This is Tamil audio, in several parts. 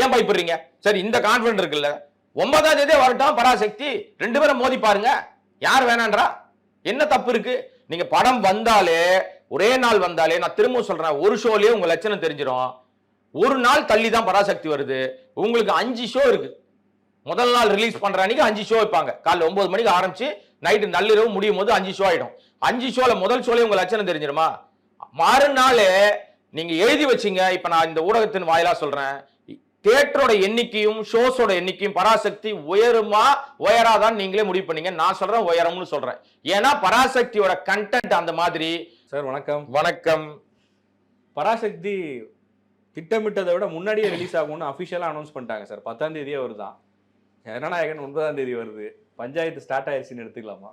ஏன் பயப்படுறீங்க? சரி இந்த கான்பிடன்ட் இருக்குல்ல. ஒன்பதாம் தேதியே வரட்டும் பராசக்தி. ரெண்டு பேரும் மோதி பாருங்க. யார் வேணான்றா? என்ன தப்பு இருக்கு? நீங்க படம் வந்தாலே ஒரே நாள் வந்தாலே நான் திரும்ப சொல்றேன் ஒரு ஷோலயே உங்க லட்சணம் தெரிஞ்சிடும் ஒரு நாள் தள்ளி தான் பராசக்தி வருது. உங்களுக்கு அஞ்சு ஷோ இருக்கு. முதல் நாள் ரிலீஸ் பண்ற அன்னைக்கு அஞ்சு ஷோ வைப்பாங்க. காலைல ஒன்பது மணிக்கு ஆரம்பிச்சு நைட்டு நள்ளிரவு முடியும் போது அஞ்சு ஷோ ஆயிடும். அஞ்சு ஷோல முதல் ஷோலே உங்க லட்சணம் தெரிஞ்சிருமா? மறுநாள் நீங்க எழுதி வச்சிங்க. இப்ப நான் இந்த ஊடகத்தின் வாயிலா சொல்றேன். தியேட்டரோட எண்ணிக்கையும் ஷோஸோட எண்ணிக்கையும் பராசக்தி உயருமா உயராதான் நீங்களே முடிவு பண்ணீங்க. நான் சொல்றேன் உயரம்னு சொல்றேன். ஏன்னா பராசக்தியோட கண்டென்ட் அந்த மாதிரி. சார் வணக்கம். வணக்கம். பராசக்தி திட்டமிட்டதை விட முன்னாடியே ரிலீஸ் ஆகும்னு அஃபிஷியலாக அனௌன்ஸ் பண்ணிட்டாங்க சார். பத்தாம் தேதியே வருதான் ஜனநாயகன் ஒன்பதாம் தேதி வருது. பஞ்சாயத்து ஸ்டார்ட் ஆயிடுச்சுன்னு எடுத்துக்கலாமா?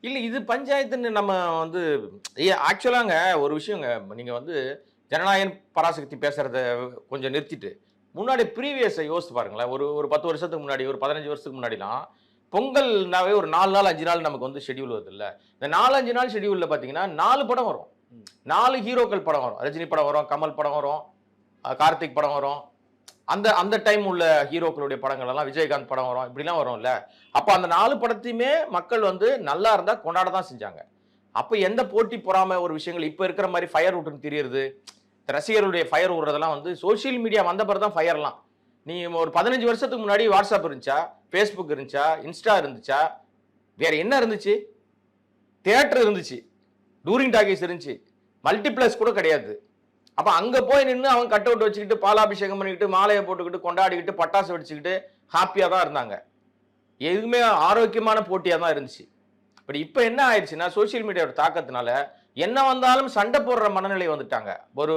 இல்ல இது பஞ்சாயத்துன்னு நம்ம வந்து ஆக்சுவலாங்க ஒரு விஷயங்க. நீங்க வந்து ஜனநாயகன் பராசக்தி பேசுறத கொஞ்சம் நிறுத்திட்டு முன்னாடி ப்ரீவியஸை யோசித்து பாருங்களேன். ஒரு ஒரு பத்து வருஷத்துக்கு முன்னாடி ஒரு பதினஞ்சு வருஷத்துக்கு முன்னாடிலாம் பொங்கல்னாவே ஒரு நாலு நாள் அஞ்சு நாள் நமக்கு வந்து ஷெடியூல் வருது இல்லை இந்த நாலு அஞ்சு நாள் ஷெடியூலில் பார்த்தீங்கன்னா நாலு படம் வரும். நாலு ஹீரோக்கள் படம் வரும். ரஜினி படம் வரும் கமல் படம் வரும் கார்த்திக் படம் வரும். அந்த அந்த டைம் உள்ள ஹீரோக்களுடைய படங்கள் எல்லாம் விஜயகாந்த் படம் வரும். இப்படிலாம் வரும்ல. அப்போ அந்த நாலு படத்தையுமே மக்கள் வந்து நல்லா இருந்தால் கொண்டாட தான் செஞ்சாங்க. அப்போ எந்த போட்டி பொறாமல் ஒரு விஷயங்கள் இப்போ இருக்கிற மாதிரி ஃபயர் விட்டுன்னு தெரியறது ரசிகர்களுடைய ஃபயர் விடுறதெல்லாம் வந்து சோஷியல் மீடியா வந்த பிறகு தான் ஃபயர்லாம் நீ ஒரு பதினஞ்சு வருஷத்துக்கு முன்னாடி வாட்ஸ்அப் இருந்துச்சா? ஃபேஸ்புக் இருந்துச்சா? இன்ஸ்டா இருந்துச்சா? வேற என்ன இருந்துச்சு? தேட்டர் இருந்துச்சு. டூரிங் டாக்கீஸ் இருந்துச்சு. மல்டிப்ளெக்ஸ் கூட கிடையாது. அப்போ அங்கே போய் நின்று அவன் கட் அவுட் வச்சுக்கிட்டு பாலாபிஷேகம் பண்ணிக்கிட்டு மாலையை போட்டுக்கிட்டு கொண்டாடிக்கிட்டு பட்டாசு வெடிச்சுக்கிட்டு ஹாப்பியாக தான் இருந்தாங்க. எதுவுமே ஆரோக்கியமான போட்டியாக தான் இருந்துச்சு. பட் இப்போ என்ன ஆயிடுச்சுன்னா சோஷியல் மீடியாவோட தாக்கத்தினால என்ன வந்தாலும் சண்டை போடுற மனநிலை வந்துட்டாங்க. ஒரு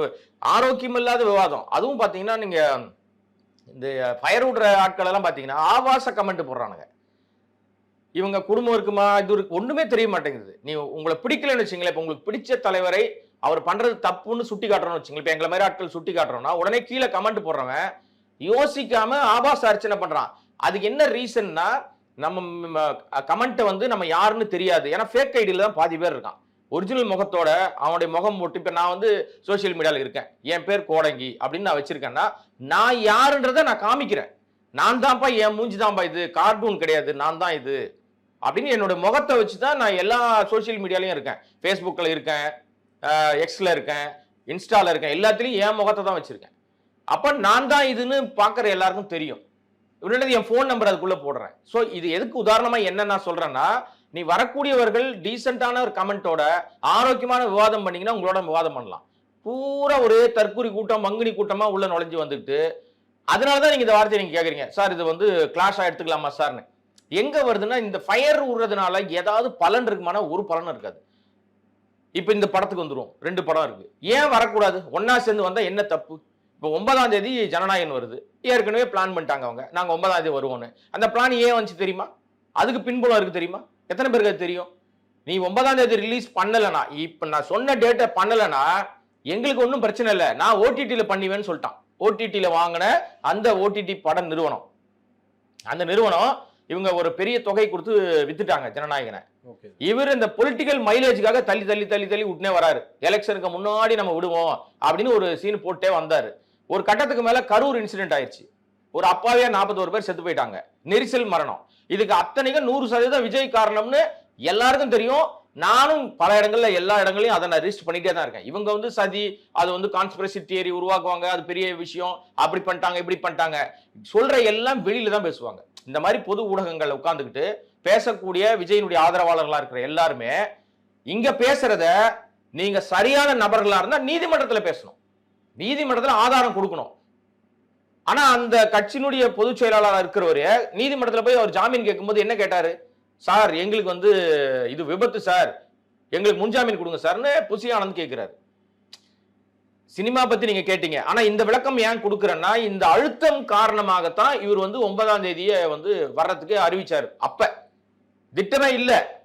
ஆரோக்கியம் இல்லாத விவாதம். அதுவும் பார்த்தீங்கன்னா நீங்கள் இந்த ஃபயர் விடுற ஆட்கள் எல்லாம் பார்த்தீங்கன்னா ஆபாச கமெண்ட் போடுறானுங்க. இவங்க குடும்பம் இருக்குமா? இது இருக்கு ஒன்றுமே தெரிய மாட்டேங்குது. நீ உங்களை பிடிக்கலன்னு வச்சுங்களேன் இப்போ உங்களுக்கு பிடிச்ச தலைவரை அவர் பண்ணுறது தப்புன்னு சுட்டி காட்டுறோம்னு வச்சுங்களேன். இப்போ எங்களை மாதிரி ஆட்கள் சுட்டி காட்டுறோம்னா உடனே கீழே கமெண்ட் போடுறவன் யோசிக்காமல் ஆபாச அர்ச்சனை பண்ணுறான் அதுக்கு என்ன ரீசன்னா நம்ம கமெண்ட்டை வந்து நம்ம யாருன்னு தெரியாது. ஏன்னா ஃபேக் ஐடியில் தான் பாதி பேர் இருக்கான். ஒரிஜினல் முகத்தோட அவனுடைய முகம் போட்டு இப்போ நான் வந்து சோஷியல் மீடியாவில் இருக்கேன். என் பேர் கோடங்கி அப்படின்னு நான் வச்சிருக்கேன்னா நான் யாருன்றதை நான் காமிக்கிறேன். நான் தான்ப்பா என் மூஞ்சி தான்ப்பா இது. கார்ட்டூன் கிடையாது. நான் தான் இது. அப்படின்னு என்னோட முகத்தை வச்சு தான் நான் எல்லா சோஷியல் மீடியாலையும் இருக்கேன். ஃபேஸ்புக்கில் இருக்கேன் எக்ஸில் இருக்கேன் இன்ஸ்டாவில் இருக்கேன். எல்லாத்துலேயும் என் முகத்தை தான் வச்சுருக்கேன். அப்போ நான் தான் இதுன்னு பார்க்குற எல்லாருக்கும் தெரியும். இவனது என் ஃபோன் நம்பர் அதுக்குள்ளே போடுறேன். ஸோ இது எதுக்கு உதாரணமாக என்ன நான் சொல்கிறேன்னா நீ வரக்கூடியவர்கள் டீசெண்டான ஒரு கமெண்ட்டோட ஆரோக்கியமான விவாதம் பண்ணீங்கன்னா உங்களோட விவாதம் பண்ணலாம். பூரா ஒரே தற்கூரி கூட்டம் மங்குனி கூட்டமாக உள்ள நுழைஞ்சு வந்துட்டு அதனால தான் நீங்கள் இந்த வார்த்தையை நீங்கள் கேட்குறீங்க சார் இது வந்து கிளாஷாக எடுத்துக்கலாமா சார்னு. எங்கே வருதுன்னா இந்த ஃபயர் விடுறதுனால ஏதாவது பலன் இருக்குமானா ஒரு பலனும் இருக்காது. இப்போ இந்த படத்துக்கு வந்துடும் ரெண்டு படம் இருக்குது ஏன் வரக்கூடாது? ஒன்றா சேர்ந்து வந்தால் என்ன தப்பு? இப்போ ஒன்பதாம் தேதி ஜனநாயகன் வருது. ஏற்கனவே பிளான் பண்ணிட்டாங்க அவங்க. நாங்கள் ஒன்பதாம் தேதி வருவோம்னு. அந்த பிளான் ஏன் வந்துச்சு தெரியுமா? அதுக்கு பின்புலம் இருக்குது தெரியுமா? எத்தனை பேருக்கு தெரியும்? நீ ஒன்பதாம் தேதி ரிலீஸ் பண்ணலனா இப்ப நான் சொன்ன டேட்டை பண்ணலனா எங்களுக்கு ஒன்றும் பிரச்சனை இல்லை. நான் ஓடிடியில பண்ணிவேன்னு சொல்லிட்டான். ஓடிடியில வாங்கின அந்த ஓடிடி பட நிறுவனம். அந்த நிறுவனம் இவங்க ஒரு பெரிய தொகை கொடுத்து வித்துட்டாங்க ஜனநாயகனை. இவர் இந்த பொலிட்டிக்கல் மைலேஜுக்காக தள்ளி தள்ளி தள்ளி தள்ளி விட்டுனே வராரு. எலெக்ஷனுக்கு முன்னாடி நம்ம விடுவோம் அப்படின்னு ஒரு சீன் போட்டே வந்தாரு. ஒரு கட்டத்துக்கு மேல கரூர் இன்சிடென்ட் ஆயிடுச்சு ஒரு அப்பாவியா நாற்பத்தோரு பேர் செத்து போயிட்டாங்க. நெரிசல் மரணம். இதுக்கு அத்தனைக்கும் நூறு சதவீதம் விஜய் காரணம்னு எல்லாருக்கும் தெரியும். நானும் பல இடங்கள்ல எல்லா இடங்களையும் அதை நான் ரிஜிஸ்ட் பண்ணிட்டே தான் இருக்கேன். இவங்க வந்து சதி அது வந்து கான்ஸ்பிரசி தியரி உருவாக்குவாங்க அது பெரிய விஷயம் அப்படி பண்ணிட்டாங்க இப்படி பண்ணிட்டாங்க. சொல்ற எல்லாம் வெளியில தான் பேசுவாங்க. இந்த மாதிரி பொது ஊடகங்கள்ல உட்காந்துக்கிட்டு பேசக்கூடிய விஜயினுடைய ஆதரவாளர்களா இருக்கிற எல்லாருமே இங்க பேசுறத நீங்க சரியான நபர்களா இருந்தா நீதிமன்றத்துல பேசணும். நீதிமன்றத்துல ஆதாரம் கொடுக்கணும். ஆனா அந்த கட்சியினுடைய பொதுச் செயலாளராக இருக்கிறவரு நீதிமன்றத்துல போய் அவர் ஜாமீன் கேட்கும்போது என்ன கேட்டாரு? சார் எங்களுக்கு வந்து இது விபத்து சார். எங்களுக்கு முன்ஜாமீன் கொடுங்க சார்னு புசி ஆனந்த் கேட்கிறாரு. சினிமா பத்தி நீங்க கேட்டீங்க. ஆனா இந்த விளக்கம் ஏன் கொடுக்குறேன்னா இந்த அழுத்தம் காரணமாகத்தான் இவர் வந்து ஒன்பதாம் தேதியை வந்து வர்றதுக்கு அறிவிச்சாரு. அப்ப. திட்டமே இல்ல.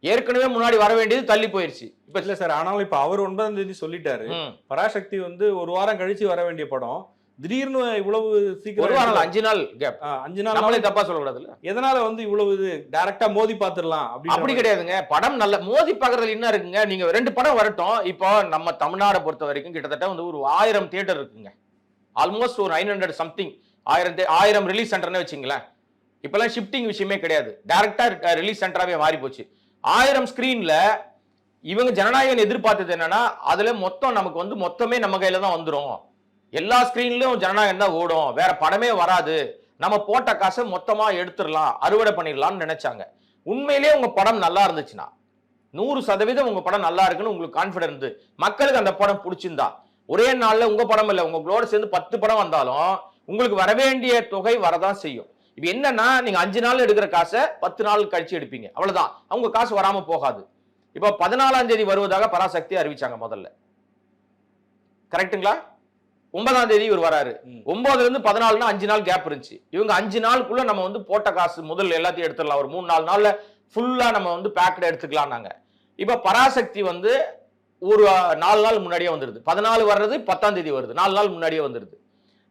ஏற்கனவே முன்னாடி வர வேண்டியது தள்ளி போயிருச்சு. இப்ப இல்ல சார். ஆனாலும் இப்ப அவர் ஒன்பதாம் தேதி சொல்லிட்டாரு. பராசக்தி வந்து ஒரு வாரம் கழிச்சு வர வேண்டிய படம். திடீர்னு இவ்வளவு சீக்கிரம் அஞ்சு நாள் கேப் அஞ்சு நாள் நம்மளே தப்பா சொல்லக்கூடாதுல்ல? எதனால வந்து இவ்வளவு இது டைரக்டா மோதி பாத்துடலாம் அப்படி கிடையாதுங்க. படம் நல்ல மோதி பார்க்கறதுல என்ன இருக்குங்க? நீங்க ரெண்டு படம் வரட்டும். இப்போ நம்ம தமிழ்நாடை பொறுத்த வரைக்கும் கிட்டத்தட்ட வந்து ஒரு ஆயிரம் தியேட்டர் இருக்குங்க. ஆல்மோஸ்ட் ஒரு நைன் ஹண்ட்ரட் சம்திங் ஆயிரம் ஆயிரம் ரிலீஸ் சென்டர்னு வச்சுங்களேன். இப்பெல்லாம் ஷிஃப்டிங் விஷயமே கிடையாது. டைரக்டா ரிலீஸ் சென்டராகவே மாறி போச்சு. ஆயிரம் ஸ்கிரீன்ல இவங்க ஜனநாயகன் எதிர்பார்த்தது என்னன்னா அதுல மொத்தம் நமக்கு வந்து மொத்தமே நம்ம கையில தான் வந்துரும். எல்லா ஸ்கிரீன்லயும் ஜனநாயகம் தான் ஓடும். வேற படமே வராது. நம்ம போட்ட காசை மொத்தமா எடுத்துடலாம் அறுவடை பண்ணிடலாம்னு நினைச்சாங்க. உண்மையிலேயே உங்க படம் நல்லா இருந்துச்சுன்னா நூறு சதவீதம் உங்க படம் நல்லா இருக்குன்னு உங்களுக்கு கான்பிடன்ஸ் இருந்து மக்களுக்கு அந்த படம் பிடிச்சிருந்தா ஒரே நாள்ல உங்க படம் இல்லை உங்களோட சேர்ந்து பத்து படம் வந்தாலும் உங்களுக்கு வரவேண்டிய தொகை வரதான் செய்யும். இப்போ என்னன்னா நீங்க அஞ்சு நாள் எடுக்கிற காசை பத்து நாள் கழிச்சு எடுப்பீங்க. அவ்வளவுதான். அவங்க காசு வராம போகாது. இப்போ பதினாலாம் தேதி வருவதாக பராசக்தி அறிவிச்சாங்க முதல்ல. கரெக்ட்டுங்களா ஒன்பதாம் தேதி இவர் வராரு. ஒன்பதுல இருந்து பதினாலுனா அஞ்சு நாள் கேப் இருந்துச்சு. இவங்க அஞ்சு நாளுக்குள்ள நம்ம வந்து போட்ட காசு முதல் எல்லாத்தையும் எடுத்துடலாம். ஒரு மூணு நாலு நாள்ல ஃபுல்லா நம்ம வந்து பேக்கெட் எடுத்துக்கலாம்னாங்க இப்ப பராசக்தி வந்து ஒரு நாலு நாள் முன்னாடியே வந்துருது. பதினாலு வர்றது பத்தாம் தேதி வருது. நாலு நாள் முன்னாடியே வந்துருது.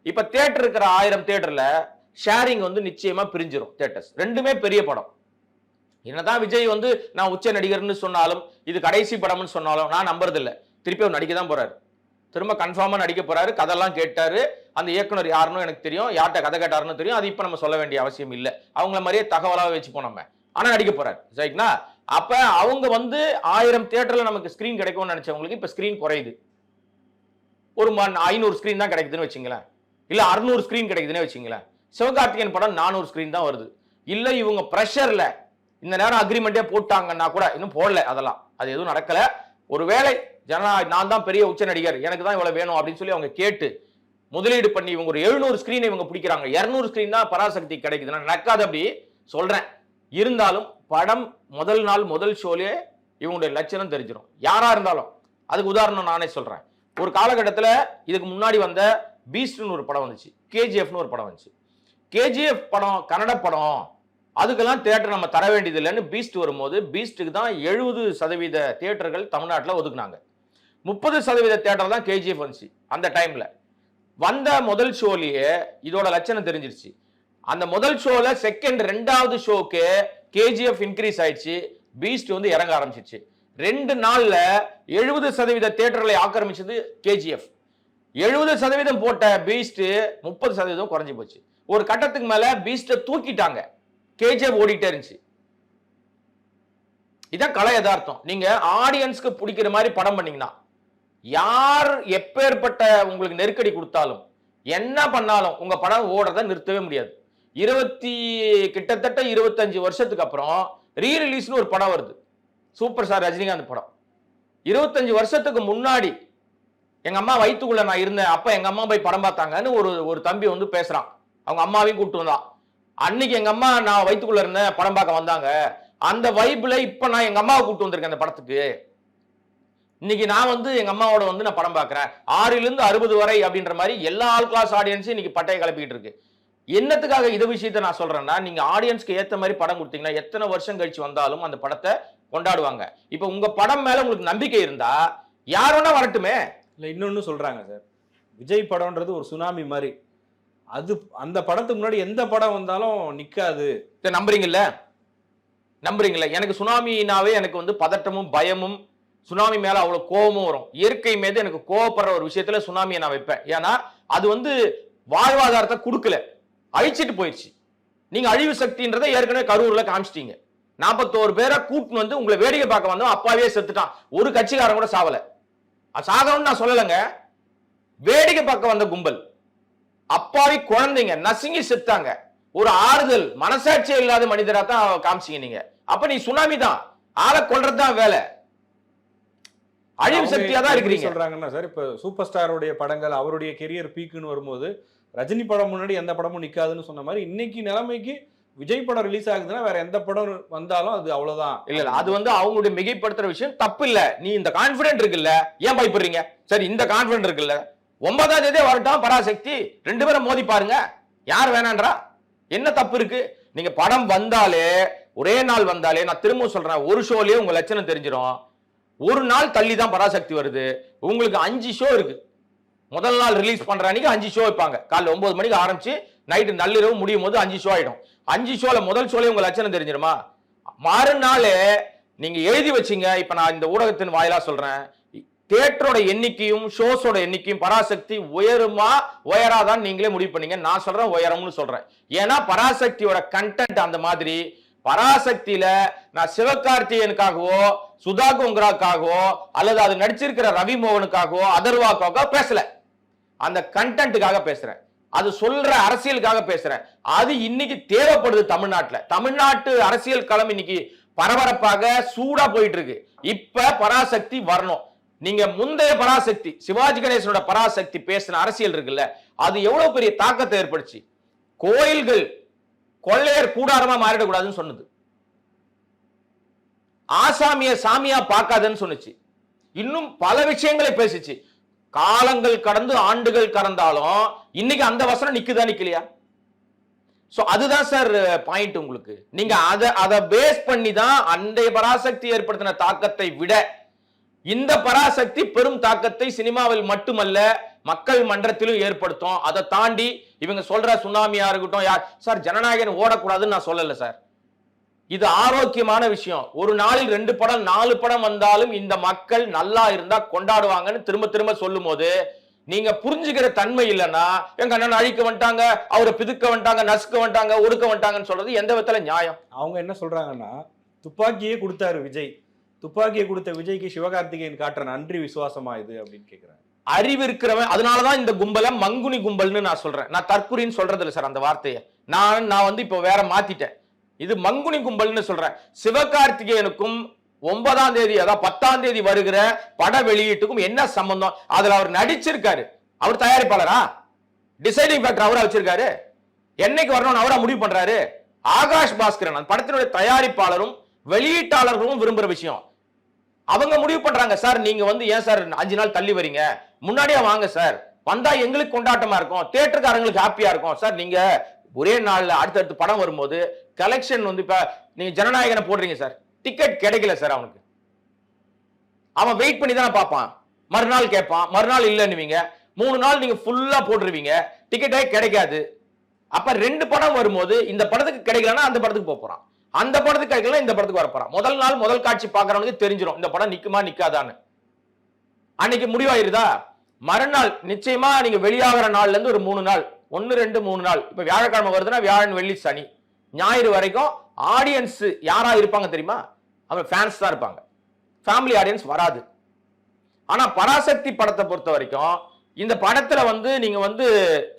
இப்ப தேட்டர் இருக்கிற ஆயிரம் தேட்டர்ல ஷேரிங் வந்து நிச்சயமா பிரிஞ்சிரும் தேட்டர்ஸ் ரெண்டுமே பெரிய படம். என்னதான் விஜய் வந்து நான் உச்ச நடிகர்னு சொன்னாலும் இது கடைசி படம்னு சொன்னாலும் நான் நம்புறது இல்ல திருப்பி அவர் நடிக்க தான் போறாரு. திரும்ப கன்ஃபார்மாக நடிக்க போகிறாரு கதெல்லாம் கேட்டார். அந்த இயக்குனர் யாருன்னு எனக்கு தெரியும். யார்கிட்ட கதை கேட்டாருன்னு தெரியும். அது இப்போ நம்ம சொல்ல வேண்டிய அவசியம் இல்லை. அவங்கள மாதிரியே தகவலாக வச்சுப்போம் நம்ம. ஆனால் நடிக்க போகிறாரு சரிங்களா? அப்போ அவங்க வந்து ஆயிரம் தேட்டரில் நமக்கு ஸ்க்ரீன் கிடைக்கும்னு நினைச்சவங்களுக்கு இப்போ ஸ்க்ரீன் குறையுது. ஒரு ஐநூறு ஸ்க்ரீன் தான் கிடைக்குதுன்னு வச்சுங்களேன். இல்லை அறுநூறு ஸ்க்ரீன் கிடைக்குதுன்னு வச்சுங்களேன். சிவகார்த்திகேயன் படம் நானூறு ஸ்க்ரீன் தான் வருது. இல்லை இவங்க ப்ரெஷரில் இந்த நேரம் அக்ரிமெண்ட்டே போட்டாங்கன்னா கூட இன்னும் போடல அதெல்லாம். அது எதுவும் நடக்கலை. ஒருவேளை ஜனநாயக நான் தான் பெரிய உச்ச நடிகர் எனக்கு தான் இவ்வளவு வேணும் அப்படின்னு சொல்லி அவங்க கேட்டு முதலீடு பண்ணி இவங்க ஒரு எழுநூறு ஸ்கிரீன் இவங்க பிடிக்கிறாங்க. இரநூறு ஸ்கிரீன் தான் பராசக்தி கிடைக்குது. நான் நடக்காது அப்படி சொல்றேன். இருந்தாலும் படம் முதல் நாள் முதல் ஷோலே இவங்களுடைய லட்சணம் தெரிஞ்சிடும் யாரா இருந்தாலும். அதுக்கு உதாரணம் நானே சொல்றேன். ஒரு காலகட்டத்தில் இதுக்கு முன்னாடி வந்த பீஸ்ட்னு ஒரு படம் வந்துச்சு. கேஜிஎஃப்னு ஒரு படம் வந்துச்சு. கேஜிஎஃப் படம் கன்னட படம் அதுக்கெல்லாம் தேட்டர் நம்ம தர வேண்டியது இல்லைன்னு பீஸ்ட் வரும்போது பீஸ்ட்டுக்கு தான் எழுபது சதவீத தேட்டர்கள் தமிழ்நாட்டில் ஒதுக்குனாங்க. முப்பது சதவீத தேட்டர் தான் கேஜிஎஃப் வந்துச்சு அந்த டைம்ல வந்த முதல் ஷோலயே இதோட லட்சணம் தெரிஞ்சிருச்சு. அந்த முதல் ஷோல செகண்ட் ரெண்டாவது ஷோக்கு கேஜிஎஃப் இன்க்ரீஸ் ஆயிடுச்சு. பீஸ்ட் வந்து இறங்க ஆரம்பிச்சிருச்சு. ரெண்டு நாள்ல எழுபது சதவீத தேட்டர்களை ஆக்கிரமிச்சது கேஜிஎஃப் எழுபது சதவீதம் போட்ட பீஸ்ட் முப்பது சதவீதம் குறைஞ்சி போச்சு. ஒரு கட்டத்துக்கு மேல பீஸ்ட தூக்கிட்டாங்க. கேஜிஎஃப் ஓடிட்டே இருந்துச்சு. இதான் கலை யதார்த்தம். நீங்க ஆடியன்ஸ்க்கு பிடிக்கிற மாதிரி படம் பண்ணீங்கன்னா யார் எப்பேற்பட்ட உங்களுக்கு நெருக்கடி கொடுத்தாலும் என்ன பண்ணாலும் உங்க படம் ஓடுறத நிறுத்தவே முடியாது. இருபத்தி கிட்டத்தட்ட இருபத்தஞ்சு வருஷத்துக்கு அப்புறம் ரீ ரிலீஸ்னு ஒரு படம் வருது. சூப்பர் ஸ்டார் ரஜினிகாந்த் படம். இருபத்தஞ்சு வருஷத்துக்கு முன்னாடி எங்க அம்மா வயிற்றுக்குள்ளே நான் இருந்தேன். அப்ப எங்க அம்மா போய் படம் பார்த்தாங்கன்னு ஒரு ஒரு தம்பி வந்து பேசுறான். அவங்க அம்மாவையும் கூப்பிட்டு வந்தான். அன்னைக்கு எங்க அம்மா நான் வயிற்றுக்குள்ளே இருந்தேன் படம் பார்க்க வந்தாங்க. அந்த வைப்ல இப்ப நான் எங்க அம்மாவை கூப்பிட்டு வந்திருக்கேன் அந்த படத்துக்கு. இன்னைக்கு நான் வந்து எங்க அம்மாவோட வந்து நான் படம் பார்க்கறேன் ஆறிலிருந்து இருந்து அறுபது வரை அப்படின்ற மாதிரி எல்லா ஆல் கிளாஸ் ஆடியன்ஸும் இன்னைக்கு பட்டையை கிளப்பிட்டு இருக்கு. என்னத்துக்காக இது விஷயத்த நான் சொல்றேன்னா நீங்க ஆடியன்ஸ்க்கு ஏத்த மாதிரி படம் கொடுத்தீங்கன்னா எத்தனை வருஷம் கழிச்சு வந்தாலும் அந்த படத்தை கொண்டாடுவாங்க. இப்ப உங்க படம் மேல உங்களுக்கு நம்பிக்கை இருந்தா யார் வேணா வரட்டுமே. இல்ல இன்னொன்னு சொல்றாங்க சார். விஜய் படம்ன்றது ஒரு சுனாமி மாதிரி. அது அந்த படத்துக்கு முன்னாடி எந்த படம் வந்தாலும் நிக்காது. இதை நம்புறீங்கல்ல? நம்புறீங்கல்ல? எனக்கு சுனாமினாவே எனக்கு வந்து பதட்டமும் பயமும் சுனாமி மேலே அவ்வளோ கோபமும் வரும். இயற்கை மீது எனக்கு கோவப்படுற ஒரு விஷயத்துல சுனாமியை நான் வைப்பேன். ஏன்னா அது வந்து வாழ்வாதாரத்தை கொடுக்கல. அழிச்சிட்டு போயிடுச்சு நீங்கள் அழிவு சக்தின்றதை ஏற்கனவே கரூரில் காமிச்சிட்டீங்க. நாற்பத்தோரு பேரை கூட்டின்னு வந்து உங்களை வேடிக்கை பார்க்க வந்தோம் அப்பாவே செத்துட்டான். ஒரு கட்சிக்காரன் கூட சாவலை. அது சாகணும்னு நான் சொல்லலைங்க. வேடிக்கை பார்க்க வந்த கும்பல். அப்பாவி குழந்தைங்க நசுங்கி செத்தாங்க ஒரு ஆறுதல் மனசாட்சி இல்லாத மனிதராக தான் காமிச்சிங்க நீங்க. அப்ப நீ சுனாமி தான் ஆளை கொள்றது தான் வேலை. அழிவு சக்தியா தான் இருக்கிறீங்க. சொல்றாங்கன்னா சார் இப்ப சூப்பர் ஸ்டாருடைய படங்கள் அவருடைய கெரியர் பீக்குன்னு வரும்போது ரஜினி படம் முன்னாடி எந்த படமும் நிக்காதுன்னு சொன்ன மாதிரி இன்னைக்கு நிலைமைக்கு விஜய் படம் ரிலீஸ் ஆகுதுன்னா வேற எந்த படம் வந்தாலும் அது அவ்வளவுதான். இல்ல இல்ல அது வந்து அவங்களுடைய மிகைப்படுத்துற விஷயம். தப்பு இல்ல. நீ இந்த கான்பிடன்ட் இருக்குல்ல ஏன் பயப்படுறீங்க? சரி இந்த கான்பிடன்ட் இருக்குல்ல. ஒன்பதாம் தேதியே வரட்டும் பராசக்தி. ரெண்டு பேரும் மோதி பாருங்க. யார் வேணான்றா? என்ன தப்பு இருக்கு? நீங்க படம் வந்தாலே ஒரே நாள் வந்தாலே நான் திரும்ப சொல்றேன் ஒரு ஷோலயே உங்க லட்சணம் தெரிஞ்சிடும் ஒரு நாள் தள்ளி தான் பராசக்தி வருது. உங்களுக்கு அஞ்சு ஷோ இருக்கு. முதல் நாள் ரிலீஸ் பண்ற அன்னைக்கு அஞ்சு ஷோ வைப்பாங்க. காலைல ஒன்பது மணிக்கு ஆரம்பிச்சு நைட்டு நள்ளிரவு முடியும் போது அஞ்சு ஷோ ஆயிடும். அஞ்சு ஷோல முதல் ஷோலே உங்க லட்சணம் தெரிஞ்சிருமா? மறுநாள் நீங்க எழுதி வச்சிங்க. இப்ப நான் இந்த ஊடகத்தின் வாயிலா சொல்றேன். தியேட்டரோட எண்ணிக்கையும் ஷோஸோட எண்ணிக்கையும் பராசக்தி உயருமா உயராதான்னு நீங்களே முடிவு பண்ணீங்க. நான் சொல்றேன் உயரம்னு சொல்றேன். ஏன்னா பராசக்தியோட கண்டென்ட் அந்த மாதிரி பராசக்தியில நான் சிவகார்த்திகேயனுக்காகவோ சுதா கோங்கராக்காகவோ அல்லது அது நடிச்சிருக்கிற ரவி மோகனுக்காகவோ அதர்வாக்காக பேசல. அந்த கண்டென்ட்டுக்காக பேசுறேன். அது சொல்ற அரசியலுக்காக பேசுறேன். அது இன்னைக்கு தேவைப்படுது தமிழ்நாட்டுல. தமிழ்நாட்டு அரசியல் களம் இன்னைக்கு பரபரப்பாக சூடா போயிட்டு இருக்கு இப்ப பராசக்தி வரணும். நீங்க முந்தைய பராசக்தி சிவாஜி கணேசனோட பராசக்தி பேசின அரசியல் இருக்குல்ல அது எவ்வளவு பெரிய தாக்கத்தை ஏற்படுச்சு? கோயில்கள் கொள்ளையர் கூடாரமா மாறிடக்கூடாதுன்னு சொன்னது. ஆசாமிய சாமியா பார்க்காதன்னு சொன்னுச்சு. இன்னும் பல விஷயங்களை பேசிச்சு. காலங்கள் கடந்து ஆண்டுகள் கடந்தாலும் இன்னைக்கு அந்த வசனம் நிக்குதா நிக்கலையா? சோ அதுதான் சார் பாயிண்ட் உங்களுக்கு. நீங்க அதை அதை பேஸ் பண்ணி தான் அன்றைய பராசக்தி ஏற்படுத்தின தாக்கத்தை விட இந்த பராசக்தி பெரும் தாக்கத்தை சினிமாவில் மட்டுமல்ல மக்கள் மன்றத்திலும் ஏற்படுத்தும். அதை தாண்டி இவங்க சொல்ற சுனாமியா இருக்கட்டும் யார் சார் ஜனநாயகன் ஓடக்கூடாதுன்னு நான் சொல்லல சார் இது ஆரோக்கியமான விஷயம். ஒரு நாளில் ரெண்டு படம் நாலு படம் வந்தாலும் இந்த மக்கள் நல்லா இருந்தா கொண்டாடுவாங்கன்னு திரும்ப திரும்ப சொல்லும் போது நீங்க புரிஞ்சுக்கிற தன்மை இல்லைன்னா எங்க அண்ணன் அழிக்க வந்துட்டாங்க அவரை பிதுக்க வந்துட்டாங்க நசுக்க வந்துட்டாங்க ஒடுக்க வந்துட்டாங்கன்னு சொல்றது எந்த விதத்துல நியாயம்? அவங்க என்ன சொல்றாங்கன்னா துப்பாக்கியே கொடுத்தாரு விஜய். துப்பாக்கியை கொடுத்த விஜய்க்கு சிவகார்த்திகேயன் காட்டுற நன்றி விசுவாசமா இது அப்படின்னு கேக்குறாங்க. அறிவு இருக்கிறவன் அதனாலதான் இந்த கும்பலை மங்குனி கும்பல்னு நான் சொல்றேன். நான் தற்குறின்னு சொல்றது இல்லை சார் அந்த வார்த்தையை. நான் நான் வந்து இப்போ வேற மாத்திட்டேன். இது மங்குனி கும்பல்னு சொல்றேன். சிவகார்த்திகேயனுக்கும் ஒன்பதாம் தேதி அதாவது பத்தாம் தேதி வருகிற பட வெளியீட்டுக்கும் என்ன சம்பந்தம்? அதுல அவர் நடிச்சிருக்காரு. அவர் தயாரிப்பாளரா? டிசைடிங் ஃபேக்டர் அவரா வச்சிருக்காரு. என்னைக்கு வரணும்னு அவரா முடிவு பண்றாரு. ஆகாஷ் பாஸ்கரன் அந்த படத்தினுடைய தயாரிப்பாளரும் வெளியீட்டாளர்களும் விரும்புற விஷயம். அவங்க முடிவு பண்றாங்க. சார் நீங்க வந்து ஏன் சார் அஞ்சு நாள் தள்ளி வரீங்க? முன்னாடியே வாங்க சார். வந்தா எங்களுக்கு கொண்டாட்டமா இருக்கும். தேட்டருக்காரங்களுக்கு ஹாப்பியா இருக்கும். சார் நீங்க ஒரே நாள்ல அடுத்தடுத்து படம் வரும்போது கலெக்ஷன் வந்து இப்ப நீங்க ஜனநாயகனை போடுறீங்க சார். டிக்கெட் கிடைக்கல சார் அவனுக்கு. அவன் வெயிட் பண்ணி தானே பார்ப்பான். மறுநாள் கேட்பான். மறுநாள் இல்லைன்னுவீங்க. மூணு நாள் நீங்க ஃபுல்லா போட்டுருவீங்க. டிக்கெட்டே கிடைக்காது. அப்ப ரெண்டு படம் வரும்போது இந்த படத்துக்கு கிடைக்கலன்னா அந்த படத்துக்கு போக போறான். அந்த படத்துக்கு கிடைக்கல இந்த படத்துக்கு வரப்போறான். முதல் நாள் முதல் காட்சி பாக்குறவனுக்கு தெரிஞ்சிடும் இந்த படம் நிக்குமா நிக்காதான்னு. அன்னைக்கு முடிவாயிருதா? மறுநாள் நிச்சயமா நீங்க வெளியாகிற நாள்ல இருந்து ஒரு மூணு நாள் ஒன்னு ரெண்டு மூணு நாள். இப்ப வியாழக்கிழமை வருதுன்னா வியாழன் வெள்ளி சனி. ஞாயிறு வரைக்கும் ஆடியன்ஸ் யாரா இருப்பாங்க தெரியுமா? அவங்க ஃபேன்ஸ் தான் இருப்பாங்க. ஃபேமிலி ஆடியன்ஸ் வராது. ஆனா பராசக்தி படத்தை பொறுத்த வரைக்கும் இந்த படத்துல வந்து நீங்க வந்து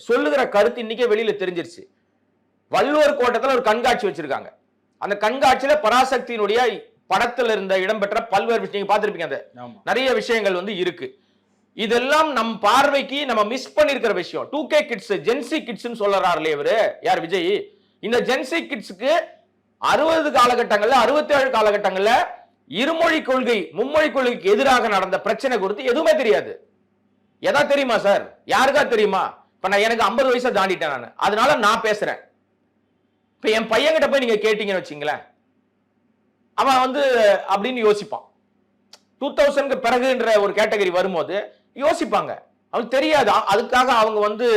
சொல்லுகிற கருத்து இன்னைக்கே வெளியில தெரிஞ்சிருச்சு. வள்ளுவர் கோட்டத்துல ஒரு கண்காட்சி வச்சிருக்காங்க. அந்த கண்காட்சியில பராசக்தியினுடைய படத்துல இருந்த இடம்பெற்ற பல்வேறு விஷயம் நீங்க பார்த்திருப்பீங்க அந்த நிறைய விஷயங்கள் வந்து இருக்கு. இதெல்லாம் நம் பார்வைக்கு நம்ம மிஸ் பண்ணிருக்கிற விஷயம். Two K kids Gen Z கிட்ஸ்னு சொல்லறாரு இவரு. யார் விஜய்? இந்த ஜென்சி கிட்ஸுக்கு அறுபது காலகட்டங்கள்ல அறுபத்தி ஏழு காலகட்டங்கள்ல இருமொழி கொள்கை மும்மொழி கொள்கைக்கு எதிராக நடந்த பிரச்சனை குறித்து எதுவுமே தெரியாது. எதா தெரியுமா சார்? யாருக்கா தெரியுமா? இப்ப நான் எனக்கு ஐம்பது வயசை தாண்டிட்டேன் நான். அதனால நான் பேசுறேன். இப்ப என் பையன்கிட்ட போய் நீங்க கேட்டீங்கன்னு வச்சுங்களேன். அவன் வந்து அப்படின்னு யோசிப்பான். டூ தௌசண்ட்க்கு பிறகுன்ற ஒரு கேட்டகரி வரும்போது யோசிப்பாங்க. அவங்களுக்கு தெரியாது. அதுக்காக அவங்க வந்து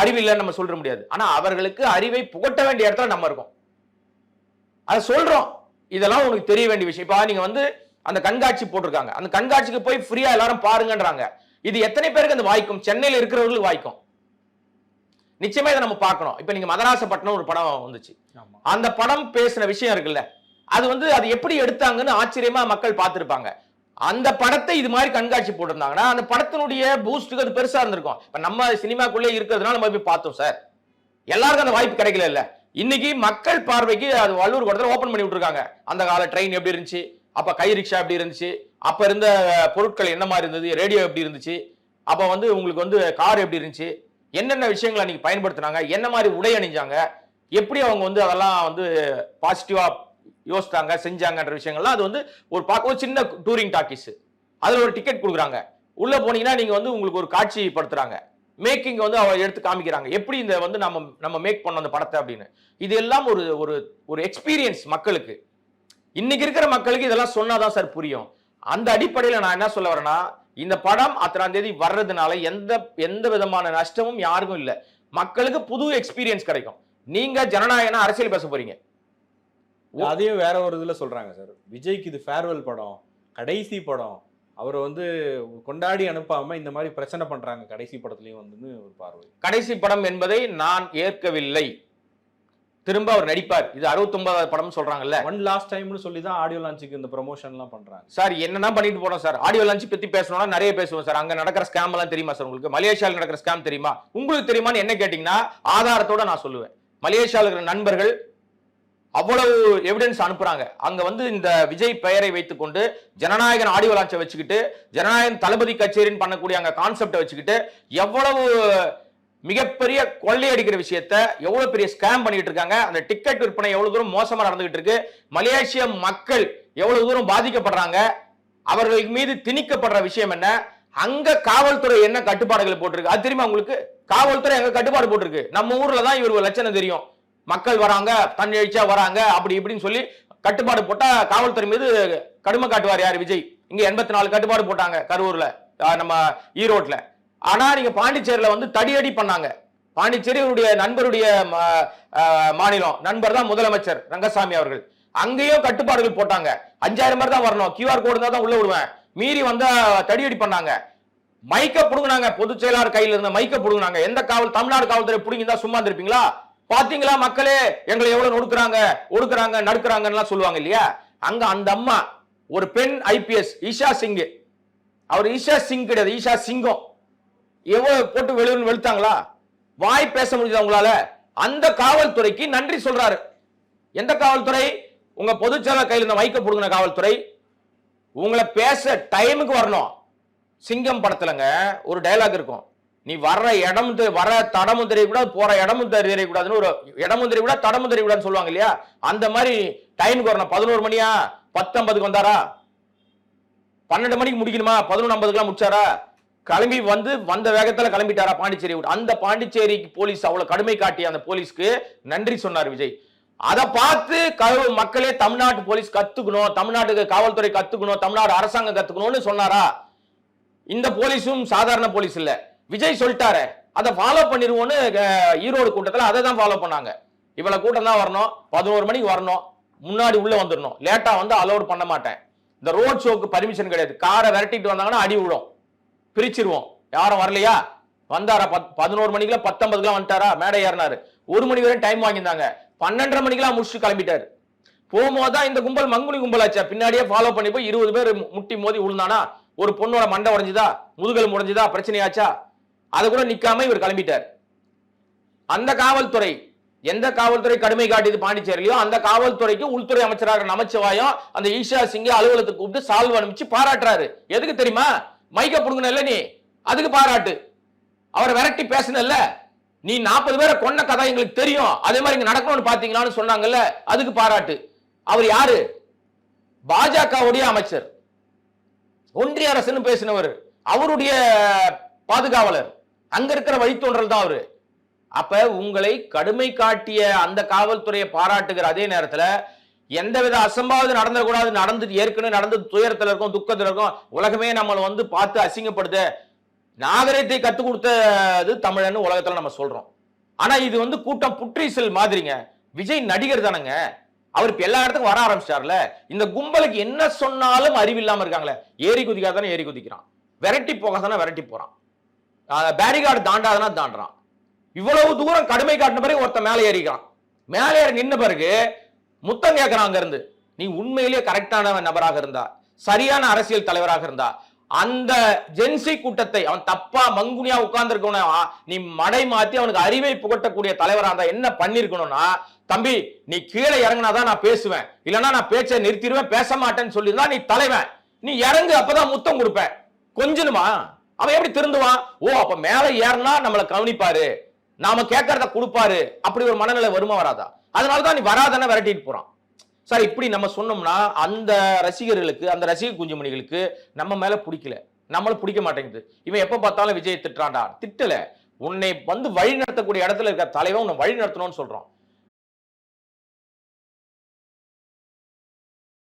அறிவில்லைன்னு நம்ம சொல்ற முடியாது. ஆனா அவர்களுக்கு அறிவை புகட்ட வேண்டிய இடத்துல நம்ம இருக்கோம். அதை சொல்றோம். இதெல்லாம் உங்களுக்கு தெரிய வேண்டிய விஷயம். இப்ப நீங்க வந்து அந்த கண்காட்சி போட்டிருக்காங்க. அந்த கண்காட்சிக்கு போய் ஃப்ரீயா எல்லாரும் பாருங்கன்றாங்க. இது எத்தனை பேருக்கு அந்த வாய்க்கும்? சென்னையில இருக்கிறவங்களுக்கு வாய்க்கும். நிச்சயமா இதை நம்ம பார்க்கணும். இப்ப நீங்க மதராசப்பட்டினம் ஒரு படம் வந்துச்சு. அந்த படம் பேசின விஷயம் இருக்குல்ல. அது வந்து அது எப்படி எடுத்தாங்கன்னு ஆச்சரியமா மக்கள் பார்த்திருப்பாங்க. அந்த படத்தை இது மாதிரி கண்காட்சி போட்டிருந்தாங்கன்னா அந்த படத்தினுடைய பூஸ்டுக்கு அது பெருசா இருந்திருக்கும். இப்ப நம்ம சினிமாக்குள்ளே இருக்கிறதுனால நம்ம போய் பார்த்தோம் சார். எல்லாருக்கும் அந்த வாய்ப்பு கிடைக்கல இல்ல. இன்னைக்கு மக்கள் பார்வைக்கு அது வள்ளூர் கூடத்தில் ஓப்பன் பண்ணி விட்டுருக்காங்க. அந்த கால ட்ரெயின் எப்படி இருந்துச்சு? அப்ப கை ரிக்ஷா எப்படி இருந்துச்சு? அப்ப இருந்த பொருட்கள் என்ன மாதிரி இருந்தது? ரேடியோ எப்படி இருந்துச்சு? அப்ப வந்து உங்களுக்கு வந்து கார் எப்படி இருந்துச்சு? என்னென்ன விஷயங்களை நீங்க பயன்படுத்தினாங்க? என்ன மாதிரி உடை அணிஞ்சாங்க? எப்படி அவங்க வந்து அதெல்லாம் வந்து பாசிட்டிவா யோசித்தாங்க செஞ்சாங்கன்ற விஷயங்கள்லாம் அது வந்து ஒரு பார்க்க ஒரு சின்ன டூரிங் டாக்கீஸ். அதில் ஒரு டிக்கெட் கொடுக்குறாங்க. உள்ளே போனீங்கன்னா நீங்கள் வந்து உங்களுக்கு ஒரு காட்சி படுத்துறாங்க மேக்கிங் வந்து அவ எடுத்து காமிக்கிறாங்க. எப்படி இந்த வந்து நம்ம நம்ம மேக் பண்ணோம் அந்த படத்தை அப்படின்னு. இது எல்லாம் ஒரு ஒரு ஒரு எக்ஸ்பீரியன்ஸ் மக்களுக்கு. இன்னைக்கு இருக்கிற மக்களுக்கு இதெல்லாம் சொன்னாதான் சார் புரியும். அந்த அடிப்படையில் நான் என்ன சொல்ல வரேன்னா இந்த படம் அத்தனாம் தேதி வர்றதுனால எந்த எந்த விதமான நஷ்டமும் யாருக்கும் இல்லை. மக்களுக்கு புது எக்ஸ்பீரியன்ஸ் கிடைக்கும். நீங்க ஜனநாயகனா அரசியல் பேச போறீங்க. அதையும் வேற ஒரு இதுல சொல்றாங்க சார். விஜய்க்கு இது ஃபேர்வெல் படம் கடைசி படம். அவரை வந்து கொண்டாடி அனுப்பாம இந்த மாதிரி பிரச்சனை பண்றாங்க. கடைசி படத்துலயும் வந்து ஒரு பார்வை. கடைசி படம் என்பதை நான் ஏற்கவில்லை. திரும்ப அவர் நடிப்பார். இது 69வது படம் சொல்றாங்கல்ல. ஒன் லாஸ்ட் டைம்னு சொல்லி தான் ஆடியோ லான்ச்சுக்கு இந்த ப்ரமோஷன் எல்லாம் பண்றாங்க. சார் என்னதான் பண்ணிட்டு போனோம் சார். ஆடியோ லான்ச் பத்தி பேசணும்னா நிறைய பேசுவோம் சார். அங்க நடக்கிற ஸ்கேம் எல்லாம் தெரியுமா சார் உங்களுக்கு? மலேசியாவில் நடக்கிற ஸ்கேம் தெரியுமா? உங்களுக்கு தெரியுமான்னு என்ன கேட்டீங்கன்னா ஆதாரத்தோட நான் சொல்லுவேன். மலேசியாவில் இருக்கிற நண்பர்கள் அவ்வளவு எவிடன்ஸ் அனுப்புறாங்க. அங்க வந்து இந்த விஜய் பெயரை வைத்துக்கொண்டு ஜனநாயகன் ஆடியோ லான்ச்சை வச்சுக்கிட்டு ஜனநாயகன் தளபதி கச்சேரின்னு பண்ணக்கூடிய அங்க கான்செப்டை வச்சுக்கிட்டு எவ்வளவு மிகப்பெரிய கொள்ளையடிக்கிற விஷயத்த எவ்வளவு பெரிய ஸ்கேம் பண்ணிட்டு இருக்காங்க. அந்த டிக்கெட் விற்பனை எவ்வளவு தூரம் மோசமா நடந்துகிட்டு இருக்கு. மலேசிய மக்கள் எவ்வளவு தூரம் பாதிக்கப்படுறாங்க. அவர்கள் மீது திணிக்கப்படுற விஷயம் என்ன? அங்க காவல்துறை என்ன கட்டுப்பாடுகள் போட்டிருக்கு? அது தெரியுமா உங்களுக்கு? காவல்துறை அங்க கட்டுப்பாடு போட்டிருக்கு. நம்ம ஊர்ல தான் இவர் லட்சணம் தெரியும். மக்கள் வராங்க தன் அழிச்சா வராங்க அப்படி இப்படின்னு சொல்லி கட்டுப்பாடு போட்டா காவல்துறை மீது கடுமை காட்டுவார் யார் விஜய். இங்க எண்பத்தி நாலு கட்டுப்பாடு போட்டாங்க கரூர்ல நம்ம ஈரோட்ல. ஆனா நீங்க பாண்டிச்சேரியில வந்து தடியடி பண்ணாங்க. பாண்டிச்சேரி அவருடைய நண்பருடைய மாநிலம் நண்பர் தான் முதலமைச்சர் ரங்கசாமி அவர்கள். அங்கேயும் கட்டுப்பாடுகள் போட்டாங்க. அஞ்சாயிரம் பேர் தான் வரணும். கியூஆர் கோடு தான் உள்ள விடுவேன். மீறி வந்தா தடியடி பண்ணாங்க. மைக்க புடுங்கினாங்க. பொதுச் செயலாளர் கையில இருந்த மைக்க புடுங்கினாங்க. எந்த காவல் தமிழ்நாடு காவல்துறை புடுங்கிருந்தா சும்மா இருந்திருப்பீங்களா? பாத்தீங்களா மக்களே? எங்களை எவ்வளவு நொடுக்குறாங்க ஒடுக்குறாங்க நடுக்குறாங்கன்னு சொல்லுவாங்க இல்லையா? அங்க அந்த அம்மா ஒரு பெண் ஐபிஎஸ் ஈஷா சிங் அவர் ஈஷா சிங் கிடையாது ஈஷா சிங்கம். எவ்வளவு போட்டு வெளுன்னு வெளுத்தாங்களா? வாய் பேச முடியுது அவங்களால அந்த காவல்துறைக்கு நன்றி சொல்றாரு. எந்த காவல்துறை? உங்க பொதுச்செயலர் கையில் இருந்த மைக்க புடுங்கின காவல்துறை. உங்களை பேச டைமுக்கு வரணும். சிங்கம் படத்துலங்க ஒரு டயலாக் இருக்கும். நீ வர்ற இடமும் தெரி- வர தடமும் தெரியக்கூடாது போற இடமும் தெரி- தெரியக்கூடாதுன்னு ஒரு இடமும் தெரியக்கூடாது தடமும் தெரியக்கூடாதுன்னு சொல்லுவாங்க இல்லையா? அந்த மாதிரி டைமுக்கு வரணும். பதினோரு மணியா? பத்தொன்பதுக்கு வந்தாரா? பன்னெண்டு மணிக்கு முடிக்கணுமா? பதினொன்று ஐம்பதுக்குலாம் முடிச்சாரா? கிளம்பி வந்து வந்த வேகத்துல கிளம்பிட்டாரா பாண்டிச்சேரி விட்டு. அந்த பாண்டிச்சேரிக்கு போலீஸ் அவ்வளவு கடுமை காட்டி அந்த போலீஸ்க்கு நன்றி சொன்னார் விஜய். அதை பார்த்து கழுவு மக்களே தமிழ்நாட்டு போலீஸ் கத்துக்கணும் தமிழ்நாட்டுக்கு காவல்துறை கத்துக்கணும் தமிழ்நாடு அரசாங்கம் கத்துக்கணும்னு சொன்னாரா? இந்த போலீஸும் சாதாரண போலீஸ் இல்லை. விஜய் சொல்லிட்டாரு. அதை ஃபாலோ பண்ணிடுவோன்னு ஈரோடு கூட்டத்தில் அதை தான் ஃபாலோ பண்ணாங்க. இவ்வளோ கூட்டம் தான் வரணும். பதினோரு மணிக்கு வரணும். முன்னாடி உள்ளே வந்துடணும். லேட்டாக வந்து அலோட் பண்ண மாட்டேன். இந்த ரோட் ஷோக்கு பர்மிஷன் கிடையாது. காரை விரட்டிட்டு வந்தாங்கன்னா அடி விடும் பிரிச்சிருவோம். யாரும் வரலையா? வந்தாரா? பத்- பதினோரு மணிக்கெல்லாம் பத்தொன்பதுக்குலாம் வந்துட்டாரா? மேடை ஏறினாரு. ஒரு மணி வரையும் டைம் வாங்கியிருந்தாங்க. பன்னெண்டரை மணிக்கெல்லாம் முடிச்சுட்டு கிளம்பிட்டாரு. போகும்போது தான் இந்த கும்பல் மங்குனி கும்பலாச்சா? பின்னாடியே ஃபாலோ பண்ணி போய் இருபது பேர் முட்டி மோதி விழுந்தானா? ஒரு பொண்ணோட மண்டை உடஞ்சுதா? முதுகல் முடிஞ்சுதா பிரச்சனையாச்சா? அது கூட நிக்காம இவர் கிளம்பிட்டார். அந்த காவல்துறை எந்த காவல்துறை கடுமை காட்டியது பாண்டிச்சேரியிலையோ அந்த காவல்துறைக்கு உள்துறை அமைச்சராக நமச்சிவாயம் அந்த ஈஷா சிங்கை அலுவலகத்துக்கு கூப்பிட்டு சால்வ் அனுப்பிச்சு பாராட்டுறாரு. எதுக்கு தெரியுமா? மைக்க புடுங்கன நீ? அதுக்கு பாராட்டு. அவரை விரட்டி பேசினல்ல நீ நாற்பது பேரை கொன்ன கதை எங்களுக்கு தெரியும். அதே மாதிரி இங்க நடக்கணும்னு பாத்தீங்களான்னு சொன்னாங்கல்ல அதுக்கு பாராட்டு. அவர் யாரு? பாஜகவுடைய அமைச்சர். ஒன்றிய அரசுன்னு பேசினவர். அவருடைய பாதுகாவலர். அங்க இருக்கிற வழித்தோன்றல் தான் அவரு. அப்ப உங்களை கடுமை காட்டிய அந்த காவல்துறையை பாராட்டுகிற அதே நேரத்துல எந்தவித அசம்பாவிதம் கூடாது நடந்து ஏற்கனவே நடந்தது துயரத்துல இருக்கும் துக்கத்துல இருக்கும். உலகமே நம்மளை வந்து பார்த்து அசிங்கப்படுது. நாகரீகத்தை கத்துக் கொடுத்தது தமிழன்னு உலகத்துல நம்ம சொல்றோம். ஆனா இது வந்து கூட்டம் புற்றீசல் மாதிரிங்க. விஜய் நடிகர் தானங்க. அவர் இப்ப எல்லா இடத்துக்கும் வர ஆரம்பிச்சிட்டார்ல. இந்த கும்பலுக்கு என்ன சொன்னாலும் அறிவில்லாம இருக்காங்களே. ஏறி குதிக்காதானே ஏறி குதிக்கிறான். விரட்டி போகாதானே விரட்டி போறான். பேரிகார்டு தாண்டாதனா தாண்டுறான். இவ்வளவு தூரம் கடுமை காட்டின பிறகு ஒருத்தன் மேலே ஏறிக்கிறான். மேலே ஏறி நின்ன பிறகு முத்தம் கேட்கறான் அங்கிருந்து. நீ உண்மையிலேயே கரெக்டான நபராக இருந்தா சரியான அரசியல் தலைவராக இருந்தா அந்த ஜென்சி கூட்டத்தை அவன் தப்பா மங்குனியா உட்கார்ந்துருக்கணும் நீ மடை மாத்தி அவனுக்கு அறிவை புகட்டக்கூடிய தலைவராக இருந்தா என்ன பண்ணிருக்கணும்னா தம்பி நீ கீழே இறங்குனாதான் நான் பேசுவேன். இல்லைன்னா நான் பேச்சை நிறுத்திடுவேன் பேச மாட்டேன்னு சொல்லியிருந்தா நீ தலைவன். நீ இறங்கு அப்பதான் முத்தம் கொடுப்பேன். கொஞ்சணுமா அவன் எப்படி திருந்துவான்? ஓ அப்ப மேல ஏறினா நம்மளை கவனிப்பாரு. நாம கேட்கறத கொடுப்பாரு. அப்படி ஒரு மனநிலை வருமா வராதா? அதனாலதான் நீ வராதன விரட்டிட்டு போறான். சார் இப்படி நம்ம சொன்னோம்னா அந்த ரசிகர்களுக்கு அந்த ரசிக குஞ்சுமணிகளுக்கு நம்ம மேல பிடிக்கல. நம்மள பிடிக்க மாட்டேங்குது. இவன் எப்ப பார்த்தாலும் விஜய் திட்டுறான்டா. திட்டல. உன்னை வந்து வழி நடத்தக்கூடிய இடத்துல இருக்க தலைவன் உன்னை வழி நடத்தணும்னு சொல்றான்.